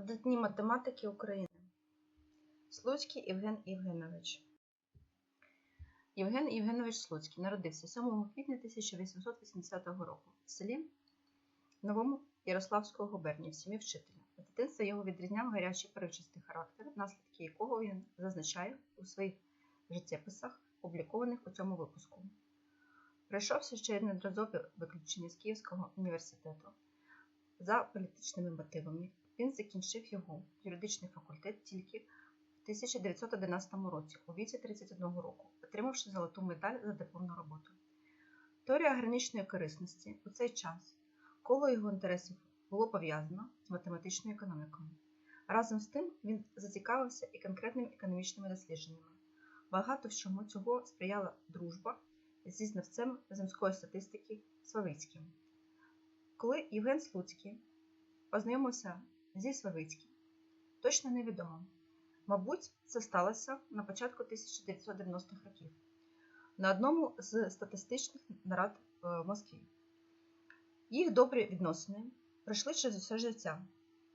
Видатні математики України. Слуцький Євген Євгенович. Євген Євгенович Слуцький народився 7 квітня 1880 року в селі Новому Ярославського губернії в сім'ї вчителя. З дитинства його відрізняв гарячий перечистий характер, наслідки якого він зазначає у своїх життєписах, опублікованих у цьому випуску. Пройшовся ще неодноразові виключення з Київського університету за політичними мотивами. Він закінчив його юридичний факультет тільки в 1911 році, у віці 31 року, отримавши золоту медаль за дипломну роботу. Теорія граничної корисності у цей час коло його інтересів було пов'язано з математичною економікою. Разом з тим він зацікавився і конкретними економічними дослідженнями. Багато в чому цього сприяла дружба зі знавцем земської статистики Свавицьким. Коли Євген Слуцький познайомився зі Свавицьким, точно невідомо. Мабуть, це сталося на початку 1990-х років на одному з статистичних нарад в Москві. Їх добрі відносини пройшли через усе життя.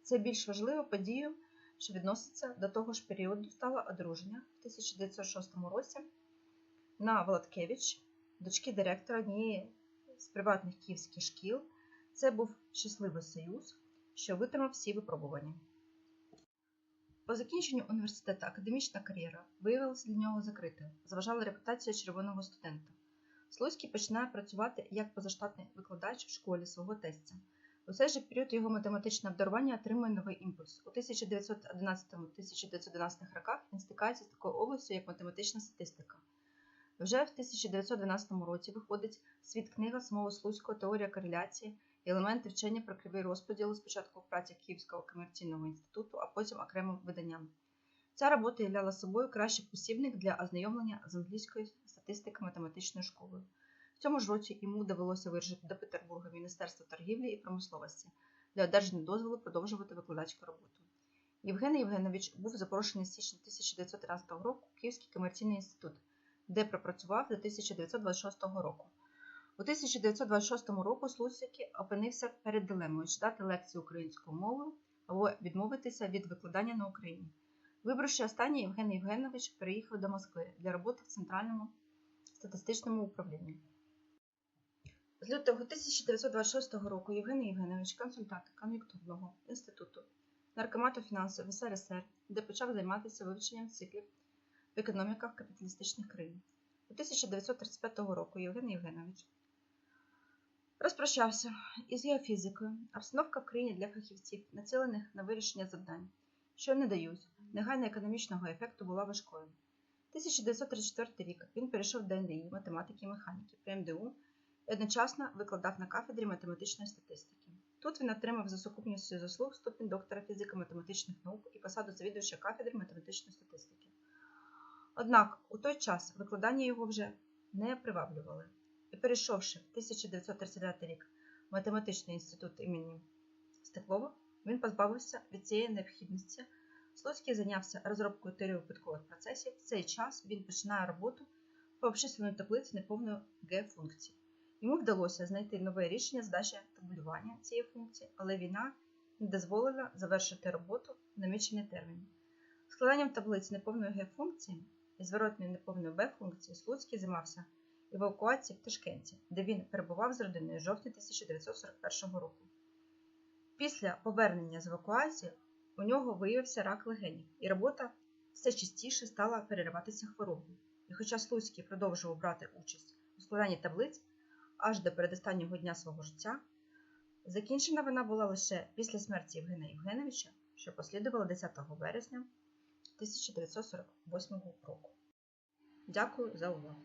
Це більш важливою подією, що відноситься до того ж періоду, стало одруження в 1906 році на Володкевич, дочки директора однієї з приватних київських шкіл. Це був щасливий союз, що витримав всі випробування. По закінченню університету академічна кар'єра виявилася для нього закритою, зважала репутація червоного студента. Слуцький починає працювати як позаштатний викладач в школі свого тестя. У цей же період його математичне обдарування отримує новий імпульс. У 1911-1912 роках він стикається з такою областю, як математична статистика. Вже в 1912 році виходить світ книга самого Слуцького теорія кореляції елементи вчення про кривий розподіл спочатку в праці Київського комерційного інституту, а потім окремим виданням. Ця робота являла собою кращий посібник для ознайомлення з англійською статистикою математичною школою. В цьому ж році йому довелося вирушити до Петербурга в Міністерство торгівлі і промисловості для одержання дозволу продовжувати викладацьку роботу. Євген Євгенович був запрошений з січня 1913 року в Київський комерційний інститут, де пропрацював до 1926 року. У 1926 року Слуцький опинився перед дилемою чи дати лекцію українською мовою або відмовитися від викладання на Україні. Вибравши останнє, Євген Євгенович переїхав до Москви для роботи в Центральному статистичному управлінні. З лютого 1926 року Євген Євгенович консультант кон'юнктурного інституту наркомату фінансів СРСР, де почав займатися вивченням циклів в економіках капіталістичних країн. У 1935 року Євген Євгенович розпрощався із геофізикою. Обстановка в країні для фахівців, націлених на вирішення завдань, що не дають негайно економічного ефекту, була важкою. 1934 рік він перейшов до НДІ математики і механіки при МДУ і одночасно викладав на кафедрі математичної статистики. Тут він отримав за сукупністю заслуг ступінь доктора фізико-математичних наук і посаду завідувача кафедри математичної статистики. Однак у той час викладання його вже не приваблювали. І перейшовши в 1939 рік в математичний інститут імені Стеклова, він позбавився від цієї необхідності. Слуцький зайнявся розробкою теорії випадкових процесів. В цей час він починає роботу по обчисленій таблиці неповної Г-функції. Йому вдалося знайти нове рішення задачі таблювання цієї функції, але війна не дозволила завершити роботу в намічений термін. Складанням таблиць неповної Г-функції і зворотної неповної Б-функції Слуцький займався евакуації в Ташкенті, де він перебував з родиною жовтня 1941 року. Після повернення з евакуації у нього виявився рак легенів, і робота все частіше стала перериватися хворобою. І хоча Слуцький продовжував брати участь у складанні таблиць аж до передостаннього дня свого життя, закінчена вона була лише після смерті Євгена Євгеновича, що послідувала 10 вересня 1948 року. Дякую за увагу!